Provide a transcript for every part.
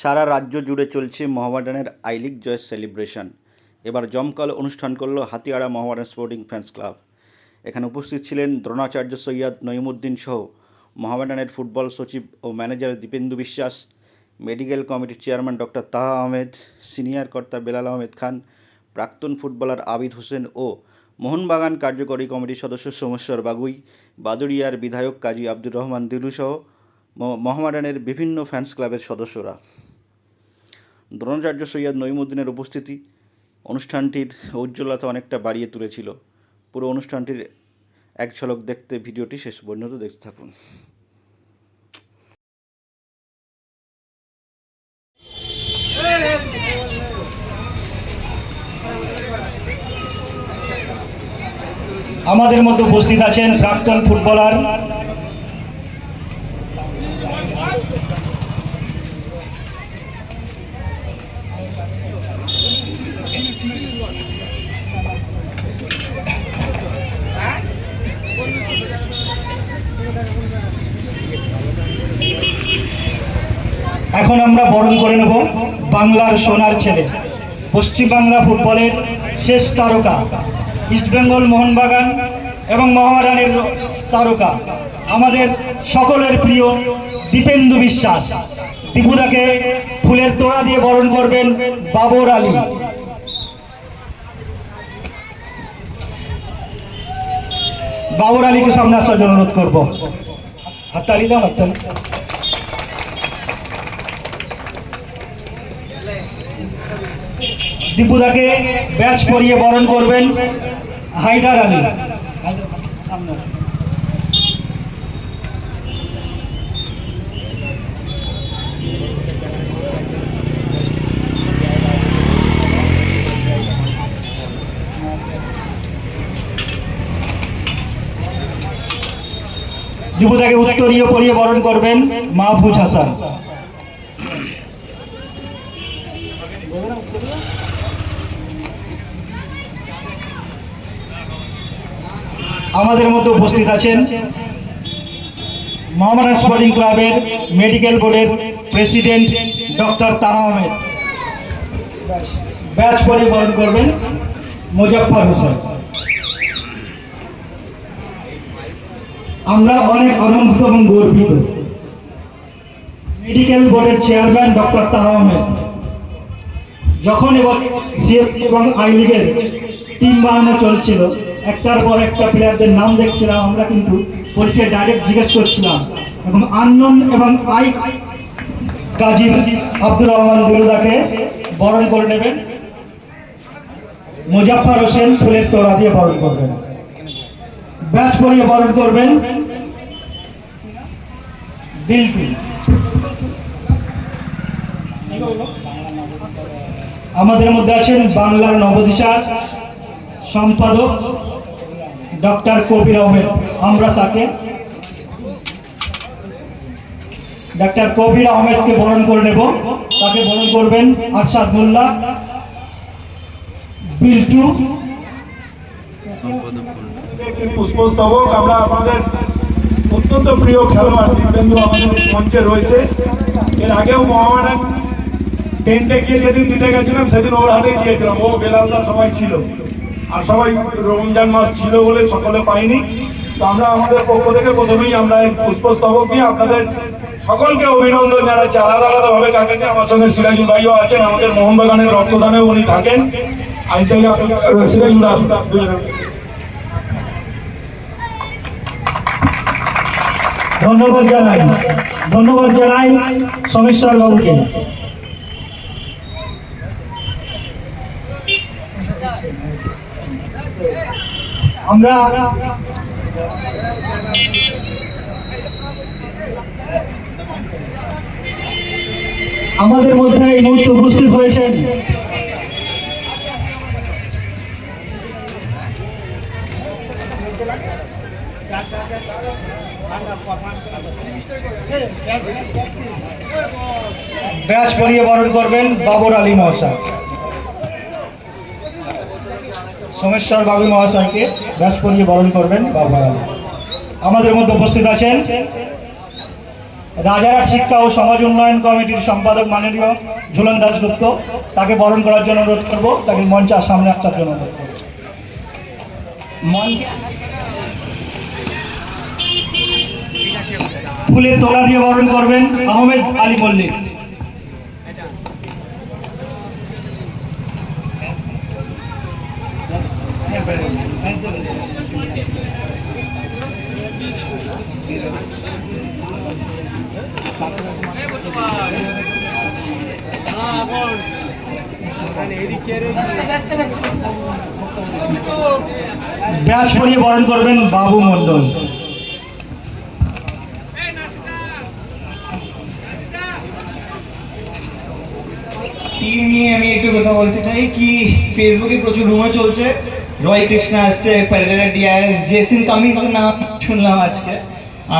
সারা রাজ্য জুড়ে চলছে মোহামেডানের আই লিগ জয়ের সেলিব্রেশন। এবার জমকালো অনুষ্ঠান করল Hatiara Mohammedan sporting fans club. এখানে উপস্থিত ছিলেন দ্রোণাচার্য সৈয়দ নঈমুদ্দিন সহ মোহামেডানের ফুটবল সচিব ও ম্যানেজার দীপেন্দু বিশ্বাস, মেডিকেল কমিটির চেয়ারম্যান ডক্টর তাহা আহমেদ, সিনিয়র কর্তা বেলাল আহমেদ খান, প্রাক্তন ফুটবলার আবিদ হোসেন ও মোহনবাগান কার্যকরী কমিটির সদস্য সোমেশ্বর বাগুই, বাদুড়িয়ার বিধায়ক কাজী আব্দুর রহমান দিলু সহ বিভিন্ন ফ্যান্স ক্লাবের সদস্যরা। দ্রোণাচার্য সৈয়দ নঈমুদ্দিনের উপস্থিতি অনুষ্ঠানটির উজ্জ্বলতা অনেকটা বাড়িয়ে তুলেছিল। পুরো অনুষ্ঠানটির এক ঝলক দেখতে ভিডিওটি শেষ পর্যন্ত দেখতে থাকুন। আমাদের মধ্যে উপস্থিত আছেন প্রাক্তন ফুটবলার এখন আমরা বরণ করে নেব বাংলার সোনার ছেলে, পশ্চিমবাংলা ফুটবলের শেষ তারকা ইস্টবেঙ্গল মোহনবাগান এবং মহারানের তারকা, আমাদের সকলের প্রিয় দীপেন্দু বিশ্বাস। দীপুদাকে ফুলের তোড়া দিয়ে বরণ করবেন বাবর আলী। বাবর আলীকে সামনে আসার জন্য অনুরোধ করব। হাততালি দাও, হাততালি। দীপুদাকে ব্যাচ পরিয়ে বরণ করবেন হায়দার আলী। দীপুদাকে উত্তরীয় পরিয়ে বরণ করবেন মাহফুজ হাসান। আমাদের মধ্যে উপস্থিত আছেন মোহামেডান স্পোর্টিং ক্লাবের মেডিকেল বোর্ডের president doctor Tara Ahmed. Batch পরিবহন করবেন মুজাফফর হোসেন। আমরা অনেক আনন্দিত এবং গর্বিত। মেডিকেল বোর্ডের চেয়ারম্যান ডক্টর তাহা আহমেদ। যখন এবং সিএফ এবং আই লিগের টিম বানানো চলছিল একটার পর একটা প্লেয়ারদের নাম দেখছিলাম, আমরা কিন্তু পুলিশে ডাইরেক্ট জিজ্ঞেস করছিলাম। এবং আনন্দ এবং আই কাজী আব্দুর রহমান দিলুদাকে বরণ করে নেবেন। মুজাফফর হোসেন ফুলের তোড়া দিয়ে বরণ করবেন। ব্যাচ পরিয়ে বরণ করবেন। বিলকুল আমাদের মধ্যে আছেন বাংলার নবদিশার সম্পাদক ডক্টর কবির আহমেদ, আমরা তাকে ডক্টর কবির আহমেদকে বরণ করে নেব। তাকে বরণ করবেন আরশাদ মোল্লা বিল্টু পুষ্পস্তবক আমরা আমাদের অত্যন্ত প্রিয় খেলোয়াড় দীপেন্দু আমাদের মঞ্চে রয়েছে। এর আগেও মোহামেডান টেন্টে গিয়ে যেদিন দিতে গেছিলাম, সেদিন ওর হাতেই দিয়েছিলাম। ও বেলালদা সবাই ছিল। আর সবাই রমজান মাস ছিল বলে সকলে পাইনি তো আমরা আমাদের পক্ষ থেকে প্রথমেই আমরা পুষ্পস্তবক দিয়ে আপনাদের সকলকে অভিনন্দন জানাচ্ছি। আলাদা আলাদা ভাবে কাকাকে আমার সঙ্গে সিরাজুল ভাইও আছেন, আমাদের মোহনবাগানের রক্তদানে উনি থাকেন। আজ থেকে আসুন ধন্যবাদ জানাই। ধন্যবাদ জানাই সমেশ্বর বাবুকে আমরা আমাদের মধ্যে এই মুহূর্তে উপস্থিত হয়েছেন ব্যাচ পরিয়ে বরণ করবেন বাবর আলী মহাশয়। সোমেশ্বর বাবু মহাশয়কে ব্যাচ পরিয়ে বরণ করবেন আলী আমাদের মধ্যে উপস্থিত আছেন রাজারহাট শিক্ষা ও সমাজ উন্নয়ন কমিটির সম্পাদক মাননীয় ঝুলন দাসগুপ্ত তাকে বরণ করার জন্য অনুরোধ করব, তাকে মঞ্চে সামনে আসার জন্য অনুরোধ করব। মঞ্চে ফুলের তোলা দিয়ে বরণ করবেন আহমেদ আলী মল্লিক। ব্যাস পরিয়ে বরণ করবেন বাবু মণ্ডল। টিম নিয়ে আমি একটু কথা বলতে চাই, কি ফেসবুকে প্রচুর রুমো চলছে? রয় কৃষ্ণা আসছে প্যারেরা ডিআর জেসিন কামিংয়ের নাম শুনলাম আজকে।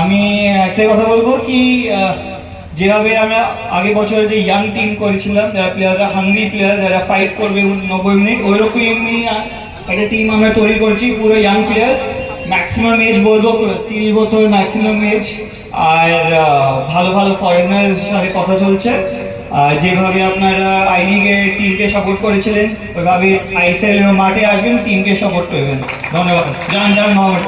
আমি একটাই কথা বলব কি যেভাবে আমরা আগে বছরে যে ইয়াং টিম করেছিলাম, যারা প্লেয়াররা হাঙ্গরি প্লেয়ার যারা ফাইট করবে নব্বই মিনিট ওই রকমই একটা টিম আমরা তৈরি করছি, পুরো ইয়াং প্লেয়ার্স ম্যাক্সিমাম এজ বলব তিরিশ বছর ম্যাক্সিমাম এজ আর ভালো ভালো ফরেনার্স সাথে কথা চলছে। আর যেভাবে আপনারা আই লিগের টিমকে সাপোর্ট করেছিলেন ওইভাবে আইএসএল মাঠে আসবেন টিমকে সাপোর্ট করবেন ধন্যবাদ যান যান মোহাম্মদ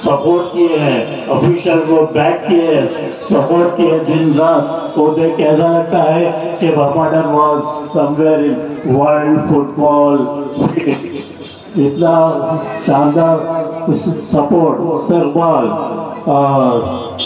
सपोर्ट किए हैं ऑफिशियल्स को बैक किए हैं सपोर्ट किए दिन रात वो देख के ऐसा लगता है कि बर्माडन was somewhere in world football इतना शानदार सपोर्ट सरबॉल और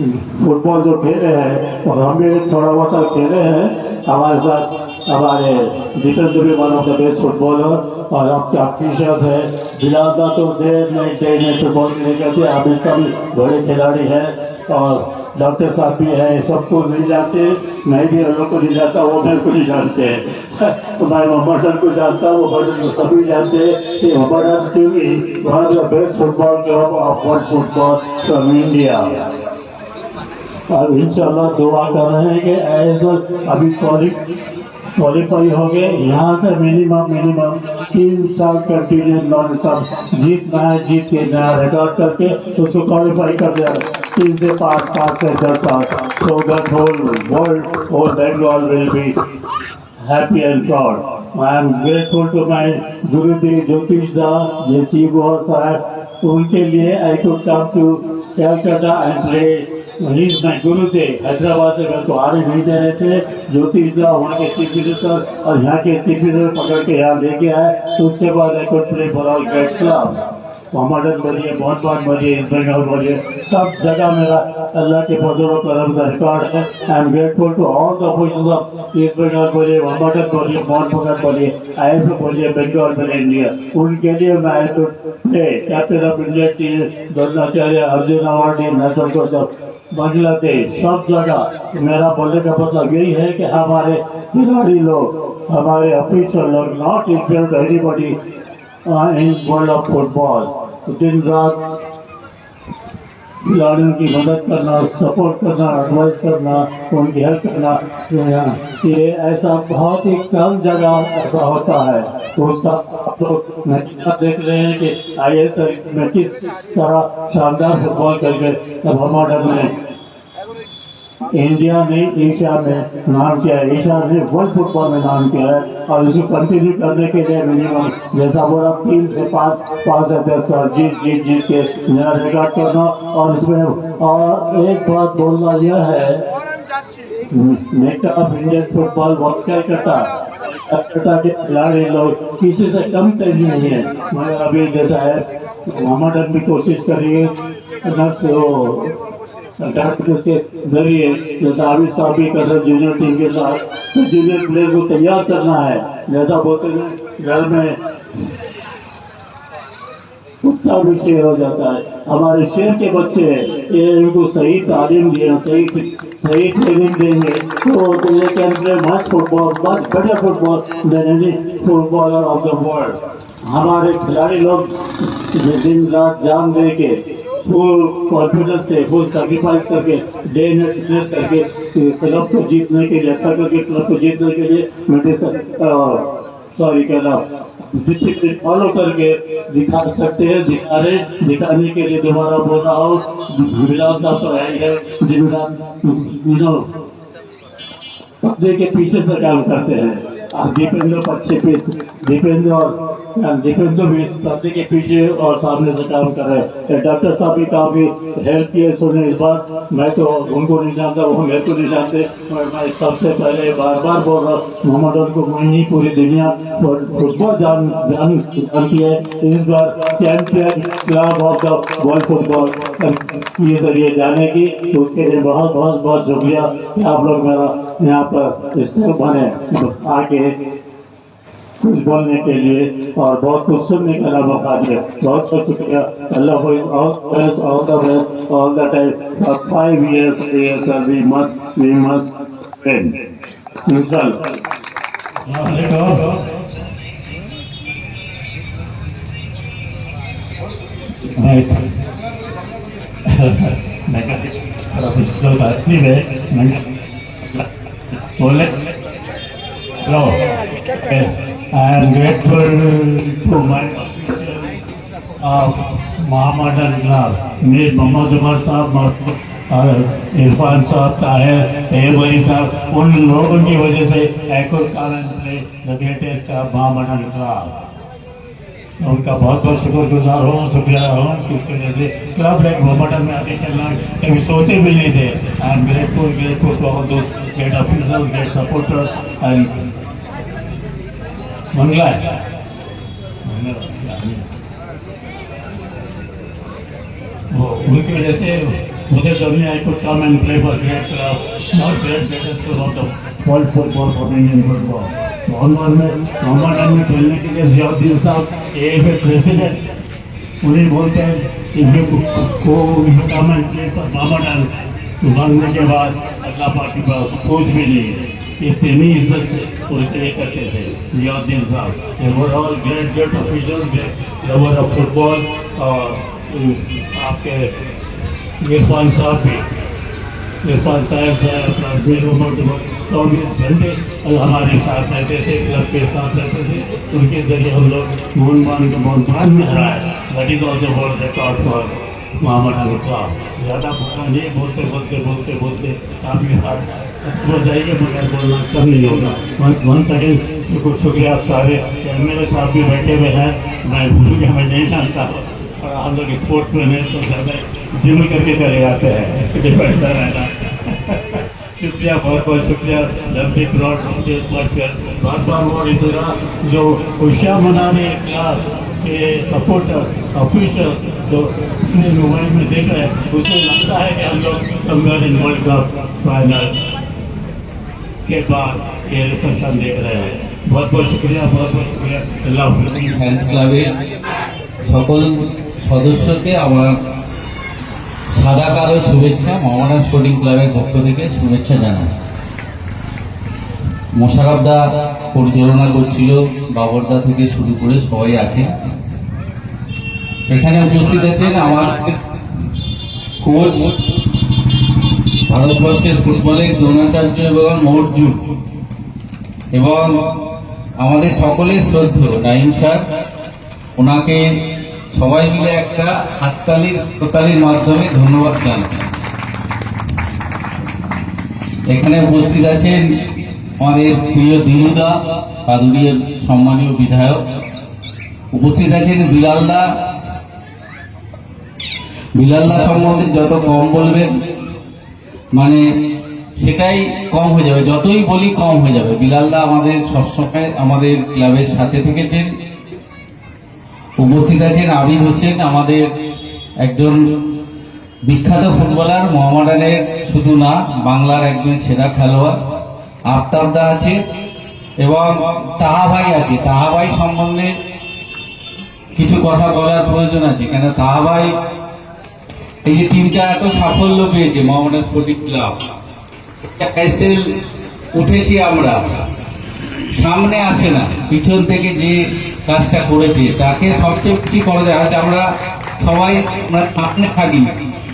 फुटबॉल जो खेले हैं, और हम भी थोड़ा बहुत खेले हैं। हमारे साथ हमारे जितेंद्र भी one of the best footballer और आपके ऑफिशियल्स है। बिलाल तो देर में डे में फुटबॉल खेले करते हैं अभी सभी बड़े खिलाड़ी हैं। और डॉक्टर साहब भी हैं सबको नहीं जानते। मैं भी लोग को नहीं जानता, वो मेरे को नहीं जानते। तो मैं मोहम्मदन को जानता हूँ मोहम्मदन को सभी जानते हैं। कि Mohammedan the best football club of world football from India और इंशाल्लाह दुआ कर रहे हैं कि ऐसा अभी क्वालि क्वालिफाई हो गए यहाँ से मिनिमम मिनिमम तीन साल कंटिन्यू नॉन स्टॉप जीतना है जीत के नया रिकॉर्ड करके उसको क्वालिफाई कर दिया तीन से पाँच पाँच से दस साल so that whole world whole Bengal will be happy and proud. I am grateful to my Gurudev Jyotish Da, J.C. Gohar Sahib. उनके लिए आई could come to Calcutta and play. Is my Gurudev. Hyderabad से मेरे को आने नहीं दे रहे थे ज्योतिष दा वहाँ के चीफ मिनिस्टर और यहाँ के चीफ मिनिस्टर पकड़ के यहाँ लेके आए। तो उसके बाद could play for all guest clubs Mohammedan बोलिए बहुत बहुत बोलिए इस बंगाल बोलिए सब जगह मेरा अल्लाह के फजल करम का रिकॉर्ड है। I am grateful to all the officers of East Bengal बोलिए मोहम्मदन बोलिए मोहन फकत बोलिए आई एफ़ बोलिए बंगाल बोलिए इंडिया उनके लिए मैं I to play captain of India team Dronacharya Arjun award national coach of Bangladesh, सब जगह मेरा बोलने का मतलब यही है कि हमारे खिलाड़ी लोग, हमारे ऑफिसर लोग not include anybody in world of football दिन रात खिलाड़ियों की मदद करना सपोर्ट करना एडवाइस करना, उनकी हेल्प करना ये ऐसा बहुत ही कम जगह ऐसा होता है। तो उसका आप लोग देख रहे हैं कि आई एस में किस तरह शानदार फुटबॉल करके हमारे इंडिया ने एशिया में नाम किया है। एशिया ने वर्ल्ड फुटबॉल में नाम किया है और इसको कंटिन्यू करने के लिए मिनिमम जैसा बोला, तीन से पाँच पाँच से दस साल जीत जीत जीत के नया रिकॉर्ड करना और इसमें, और एक बात बोलना यह है of Indian football walks Calcutta Calcutta के खिलाड़ी लोग किसी से कम तर नहीं है। मगर अभी जैसा है मोहम्मद भी कोशिश करिए, नर्स के ज़रिए साहब भी कर रहे जूनियर टीम के साथ तो जूनियर प्लेयर को तैयार करना है जैसा बोलते हैं घर में कुत्ता भी शेर हो जाता है हमारे शेर के बच्चे ये इनको सही तालीम दिए सही सही ट्रेनिंग देंगे तो can play much football much better football than footballer of the world हमारे खिलाड़ी लोग दिन रात जान दे के फुल कॉन्फिडेंस से फुल सेक्रीफाइस करके डे नाइट करके क्लब को जीतने के लिए अच्छा करके क्लब को जीतने के लिए सॉरी कहना डिसिप्लिन फॉलो करके दिखा सकते हैं दिखा रहे दिखाने के लिए दोबारा बोल रहा हूँ। विलास साहब तो है ही है के पीछे से काम करते हैं। दीपेंद्र पक्षी पे दीपेंद्र और दीपेंद्र भी इस पर्दे के पीछे और सामने से काम कर रहे हैं। डॉक्टर साहब भी काफ़ी हेल्प किए सुने इस बार मैं तो उनको नहीं जानता, वो मेरे को नहीं जानते और मैं सबसे पहले बार बार बोल रहा हूँ, मोहम्मद उनको मैं ही पूरी दुनिया फुट- फुटबॉल जान जान जानती है। इस बार champion club of the world football ये ज़रिए जाने की उसके लिए बहुत बहुत बहुत शुक्रिया। आप लोग मेरा यहाँ पर इस बने आके कुछ बोलने के लिए और बहुत कुछ सुनने का मौका दिया बहुत बहुत शुक्रिया। Allah all the best all the time for five years years we must we must इंशाल्लाह Right. मैं थोड़ा मुश्किल बात नहीं है। मैं बोले hello I am grateful to my of Mohammedan club Mir Mohammad Umar साहब और इरफान साहब ताहिर ए वली साहब उन लोगों की वजह से एकुल कालन play the greatest club Mohammedan club उनका बहुत बहुत शुक्रगुजार हूँ, शुक्रिया हूँ कि उसकी वजह से क्लब लाइक मोहम्मदन में आगे चलना कभी सोचे भी नहीं थे। I am grateful grateful to all those great officer great supporter and Mangla वो, उनकी वजह से मुझे journey I could come and play for great club not great greatest of the world football for Indian football Mohammedan Mohammedan खेलने के लिए जियाउद्दीन साहब A F A president, उन्हें बोलते हैं कि ये को come and play for Mohammed मांगने के बाद अल्लाह के पास कुछ भी नहीं है इतनी इज़्ज़त से ये करते थे जियाउद्दीन साहब। Were all great great official lover of football और आपके इरफान साहब भी। इरफान ताहिर साहब अपना चौबीस घंटे हमारे साथ रहते थे क्लब के साथ रहते थे, उनके ज़रिए हम लोग मोहन मान को बहुत मान में हराए also world record for Mohammed Ali Khan ज़्यादा बोलना नहीं, बोलते बोलते बोलते बोलते काफ़ी हार्ड हो जाइए मगर बोलना कम नहीं होगा। वन सेकेंड शुक्र, शुक्रिया आप सारे एम एल ए साहब भी बैठे हुए हैं। मैं भूल गया, मैं नहीं जानता। और हम लोग स्पोर्ट्स में नहीं तो ज़्यादा जिम करके चले जाते हैं। डिपेंड रहना शुक्रिया बहुत बहुत शुक्रिया लंबी क्रॉड के ऊपर फिर बार बार वो इतना जो खुशियाँ मनाने क्लास के सपोर्टर्स ऑफिसर्स जो अपने मोबाइल में देख रहे हैं उसे लगता है कि हम लोग somewhere in world cup final के बाद ये रिसेप्शन देख रहे हैं बहुत बहुत शुक्रिया बहुत बहुत शुक्रिया अल्लाह हाफिज़ ফ্যান্স ক্লাবের সকল সদস্যকে আমার সাদা কালো শুভেচ্ছা মোহামেডান স্পোর্টিং ক্লাবের পক্ষ থেকে শুভেচ্ছা জানাই। মোশারফদা পরিচালনা করছিল বাবরদা থেকে শুরু করে সবাই আছে। এখানে উপস্থিত আছেন আমার কোচ, ভারতবর্ষের ফুটবলের দ্রোণাচার্য এবং মর্জুন এবং আমাদের সকলের শ্রদ্ধ নাইম স্যার, ওনাকে সবাই মিলে একটা হাততালির কোতালির মাধ্যমে ধন্যবাদ জানাই। এখানে উপস্থিত আছেন আমাদের প্রিয় দিনুদা কাদুরিয়ার সম্মানীয় বিধায়ক। উপস্থিত আছেন বিলালদা। বিলালদা সম্বন্ধে যত কম বলবেন মানে সেটাই কম হয়ে যাবে। যতই বলি কম হয়ে যাবে। বিলালদা আমাদের সবসময় আমাদের ক্লাবের সাথে থেকেছেন। উপস্থিত আছেন আবিদ হোসেন আমাদের একজন বিখ্যাত ফুটবলার, মোহামেডানের শুধু না, বাংলার একজন সেরা খেলোয়াড় আফতাবদা আছে এবং তাহা ভাই আছে। তাহা ভাই সম্বন্ধে কিছু কথা বলার প্রয়োজন আছে কেন তাহা ভাই এই যে টিমটা এত সাফল্য পেয়েছে, মোহামেডান স্পোর্টিং ক্লাব। আইএসএল উঠেছি আমরা, সামনে আসে না, পিছন থেকে যে কাজটা করেছে। তাকে সবচেয়ে বেশি করা যায় আজ আমরা সবাই আমরা সামনে থাকি।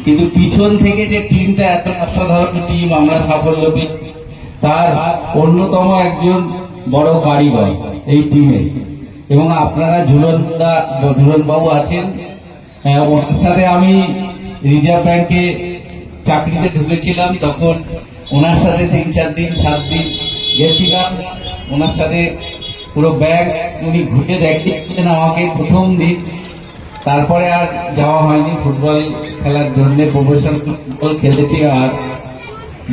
কিন্তু পিছন থেকে যে টিমটা এত অসাধারণ টিম আমরা সাফল্য পেয়ে তার অন্যতম একজন বড় বাড়ি কারিগর এই টিমে। এবং আপনারা ঝুলনদা ঝুলনবাবু আছেন। আহ, ওনার সাথে আমি রিজার্ভ ব্যাংকে চাকরিতে ঢুকেছিলাম। তখন ওনার সাথে তিন চার দিন সাত দিন গেছিলাম। ওনার সাথে পুরো ব্যাগ উনি ঘুরে দেখিয়েছিলেন আমাকে প্রথম দিন। তারপরে আর যাওয়া হয়নি। ফুটবল খেলার জন্য প্রফেশনাল ফুটবল খেলেছি আর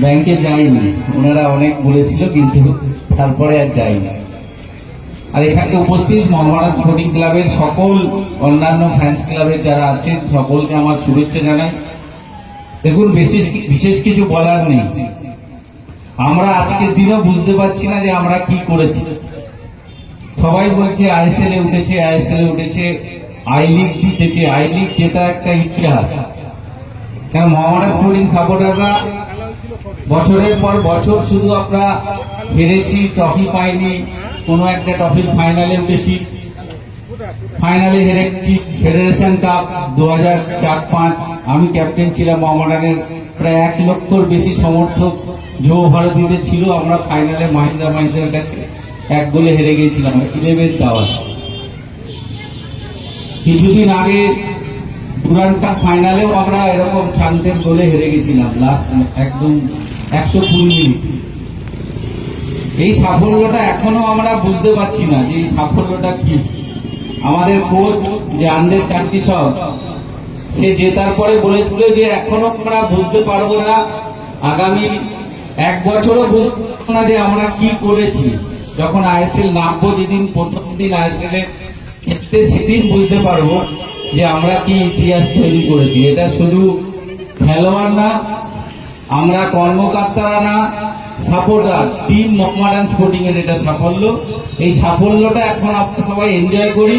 ব্যাংকে যাইনি ওনারা অনেক বলেছিল, কিন্তু তারপরে আর যাইনি আর এখানে উপস্থিত মহারাজ স্পোর্টিং ক্লাবের সকল অন্যান্য ফ্যান্স ক্লাবের যারা আছেন, সকলকে আমার শুভেচ্ছা জানাই। দেখুন, বিশেষ বিশেষ কিছু বলার নেই। আমরা আজকের দিনও বুঝতে পারছি না যে আমরা কি করেছি। সবাই বলছে আইএসএল এ উঠেছে আইএসএল এ উঠেছে, আই লিগ জিতেছে। আই লিগ জেতা একটা ইতিহাস। কেন মোহামেডান স্পোর্টিং সাপোর্টাররা বছরের পর বছর শুধু আমরা হেরেছি, ট্রফি পাইনি, কোনো একটা ট্রফির ফাইনালে উঠেছি। ফাইনালে হেরেছি ফেডারেশন কাপ দু হাজার চার পাঁচ। আমি ক্যাপ্টেন ছিলাম মোহামেডানের প্রায় এক লক্ষর বেশি সমর্থক যুব ভারতীতে ছিল। আমরা ফাইনালে মাহিন্দা মাহিন্দার কাছে এক গোলে হেরে গিয়েছিলাম ইলেভেন আওয়ার কিছুদিন আগে কাপ ফাইনালেও আমরা এরকম চান্দের গোলে হেরে গেছিলাম লাস্ট একদম একশো কুড়ি মিনিট। এই সাফল্যটা এখনও আমরা বুঝতে পারছি না যে এই সাফল্যটা কি। আমাদের কোচ যে আন্দের চাকরি সব সে জেতার পরে বলেছিল যে এখনও আমরা বুঝতে পারব না, আগামী এক বছরও বুঝতে পারব না যে আমরা কি করেছি। যখন আইএসএল নামবো যেদিন, প্রথম দিন আইএসএল এ খেলতে সেদিন বুঝতে পারব যে আমরা কি ইতিহাস তৈরি করেছি। এটা শুধু খেলোয়াড় না, আমরা কর্মকর্তারা না, সাপোর্টার টিম মোহামেডান স্পোর্টিং এর এটা সাফল্য। এই সাফল্যটা এখন আমরা সবাই এনজয় করি,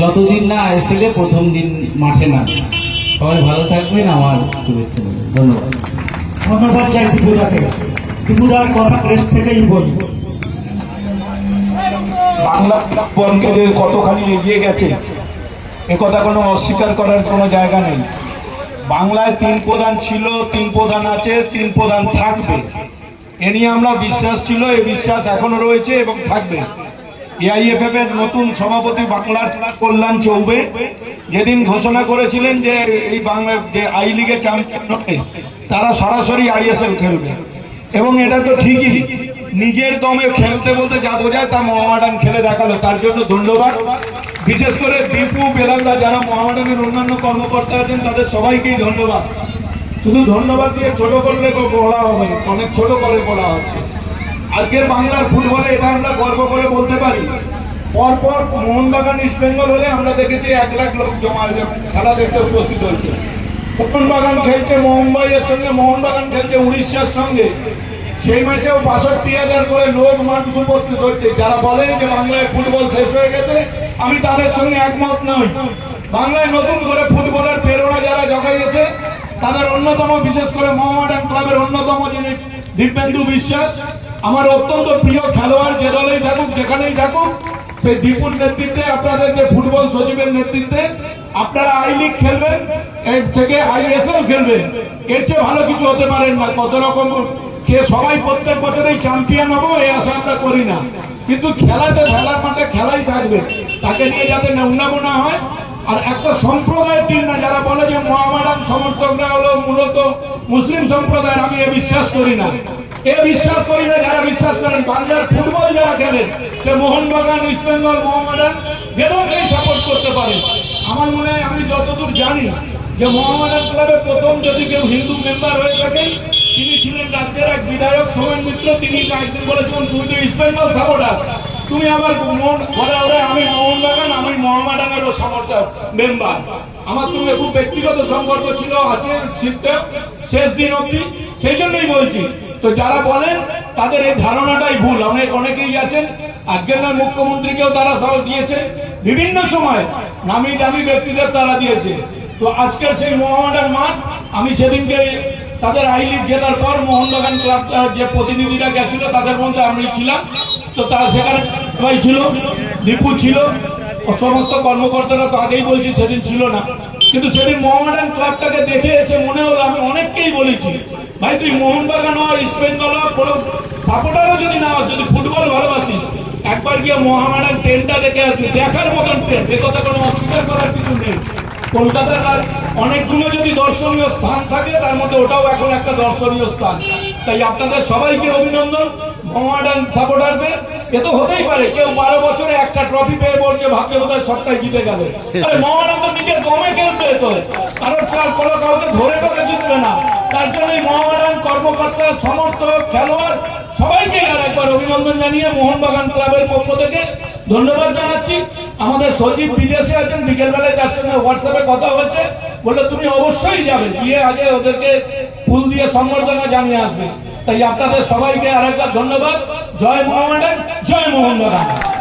যতদিন না আইএসএল এ প্রথম দিন মাঠে না। সবাই ভালো থাকবেন, আমার শুভেচ্ছা। ধন্যবাদ। ধন্যবাদ যাই ত্রিপুরাকে। ত্রিপুরার কথা প্রেস থেকেই বলি। বাংলা বলকে যে কতখানি এগিয়ে গেছে, এ কথা কোনো অস্বীকার করার কোনো জায়গা নেই। বাংলায় তিন প্রধান ছিল, তিন প্রধান আছে, তিন প্রধান থাকবে। এ নিয়ে আমরা বিশ্বাস ছিল এই বিশ্বাস এখনও রয়েছে এবং থাকবে। এআইএফএফ এর নতুন সভাপতি বাংলার কল্যাণ চৌবে যেদিন ঘোষণা করেছিলেন যে এই বাংলা যে আই লিগে চ্যাম্পিয়ন হবে, তারা সরাসরি আইএসএল খেলবে। এবং এটা তো ঠিকই নিজের দমে খেলতে বলতে যা বোঝায় তা মোহামেডান খেলে দেখাল। তার জন্য ধন্যবাদ। বিশেষ করে দীপু, বেলালদা যারা মোহামেডানের অন্যান্য কর্মকর্তা আছেন, তাদের সবাইকেই ধন্যবাদ। শুধু ধন্যবাদ দিয়ে ছোট করলে বলা হবে, অনেক ছোট করে বলা হচ্ছে। আজকের বাংলার ফুটবলে এটা আমরা গর্ব করে বলতে পারি। পরপর মোহনবাগান, ইস্ট বেঙ্গল হলে আমরা দেখেছি এক লাখ লোক জমা খেলা দেখতে উপস্থিত হয়েছে। মোহনবাগান খেলছে মুম্বাইয়ের সঙ্গে, মোহনবাগান খেলছে উড়িষ্যার সঙ্গে। সেই ম্যাচেও বাষট্টি হাজার করে লোক মানুষ উপস্থিত হচ্ছে। যারা বলে যে বাংলায় ফুটবল শেষ হয়ে গেছে, আমি তাদের সঙ্গে একমত নই। বাংলায় নতুন করে ফুটবলের প্রেরণা যারা জগাইয়েছে, তাদের অন্যতম, বিশেষ করে মোহামেডান ক্লাবের অন্যতম যিনি দিব্যেন্দু বিশ্বাস, আমার অত্যন্ত প্রিয় খেলোয়াড় যে দলেই থাকুক, যেখানেই থাকুক, সেই দীপুর নেতৃত্বে, আপনাদের যে ফুটবল সচিবের নেতৃত্বে, আপনারা আই লিগ খেলবেন, এর থেকে আইএসএল খেলবেন। এর চেয়ে ভালো কিছু হতে পারেন না, কত রকম কে সবাই প্রত্যেক বছরেই চ্যাম্পিয়ন হব, এই আশা আমরা করি না। কিন্তু খেলাতে খেলার মাঠে খেলাই থাকবে। তাকে নিয়ে যাতে নোংরামো না হয়, আর একটা সম্প্রদায়ের টিম না, যারা বলে যে মোহামেডান সমর্থকরা হলো মূলত মুসলিম সম্প্রদায়ের, আমি এ বিশ্বাস করি না। এ বিশ্বাস করি না, যারা বিশ্বাস করেন, বাংলার ফুটবল যারা খেলেন সে মোহনবাগান, ইস্ট বেঙ্গল যে দলকেই সাপোর্ট করতে পারে। আমার মনে হয়, আমি যতদূর জানি, যে মোহামেডান ক্লাবে প্রথম যদি কেউ হিন্দু মেম্বার হয়ে থাকেন তিনি ছিলেন রাজ্যের এক বিধায়ক সোমেন মিত্র। তিনি একদিন বলেছিলেন, তুই তো ইস্ট বেঙ্গল সাপোর্টার তুমি আমার মন ঘরে ওরে আমি মোহনবাগান, আমি মোহামেডানেরও সমর্থক মেম্বার আমার সঙ্গে খুব ব্যক্তিগত সম্পর্ক ছিল, আছে শিখতে শেষ দিন অবধি। সেই জন্যই বলছি, তো যারা বলেন, তাদের এই ধারণাটাই ভুল। অনেক, অনেকেই আছেন, আজকের নয়, মুখ্যমন্ত্রীকেও তারা সহ দিয়েছে। বিভিন্ন সময় নামি দামি ব্যক্তিদের তারা দিয়েছে। তো আজকের সেই মোহামেডান মাঠ, আমি সেদিনকে তাদের আই লিগ জেতার পর মোহনবাগান ক্লাব যে প্রতিনিধিরা গেছিল, তাদের মধ্যে আমি ছিলাম। তো তার সেখানে ভাই ছিল, দীপু ছিল সমস্ত কর্মকর্তারা তো আগেই বলছি, সেদিন ছিল না। কিন্তু সেদিন মোহামেডান ক্লাবটাকে দেখে এসে মনে হলো, আমি অনেককেই বলেছি, ভাই, তুই মোহনবাগান হ ইস্ট বেঙ্গল হ কোনো সাপোর্টারও যদি না, যদি ফুটবল ভালোবাসিস, একবার গিয়ে মহামারান ট্রেনটা দেখে আসবে, দেখার মতন ট্রেন এ কথা কোনো অস্বীকার করার কিছু নেই। কলকাতার অনেকগুলো যদি দর্শনীয় স্থান থাকে, তার মধ্যে ওটাও এখন একটা দর্শনীয় স্থান। তাই আপনাদের সবাইকে অভিনন্দন সাপোর্টারদের এ তো হতেই পারে, কেউ বারো বছরে একটা ট্রফি পেয়ে বলছে বোধ সবটাই জিতে গেলে। তো নিজের দমে খেলছে তো। কারণ কার কোনো কাউকে ধরে টরে জিতবে না। তার কর্মকর্তা, সমর্থক, খেলোয়াড়, সবাইকে আর একবার অভিনন্দন জানিয়ে মোহনবাগান ক্লাবের পক্ষ থেকে ধন্যবাদ জানাচ্ছি। আমাদের সচিব বিদেশে আছেন, বিকেলবেলায় তার সঙ্গে হোয়াটসঅ্যাপে কথা হয়েছে। বলল, তুমি অবশ্যই যাবে। গিয়ে আগে ওদেরকে ফুল দিয়ে সম্বর্ধনা জানিয়ে আসবে। তাই আপনাদের সবাইকে আরেকবার ধন্যবাদ। জয় মোহামেডান, জয় মোহনবাগান।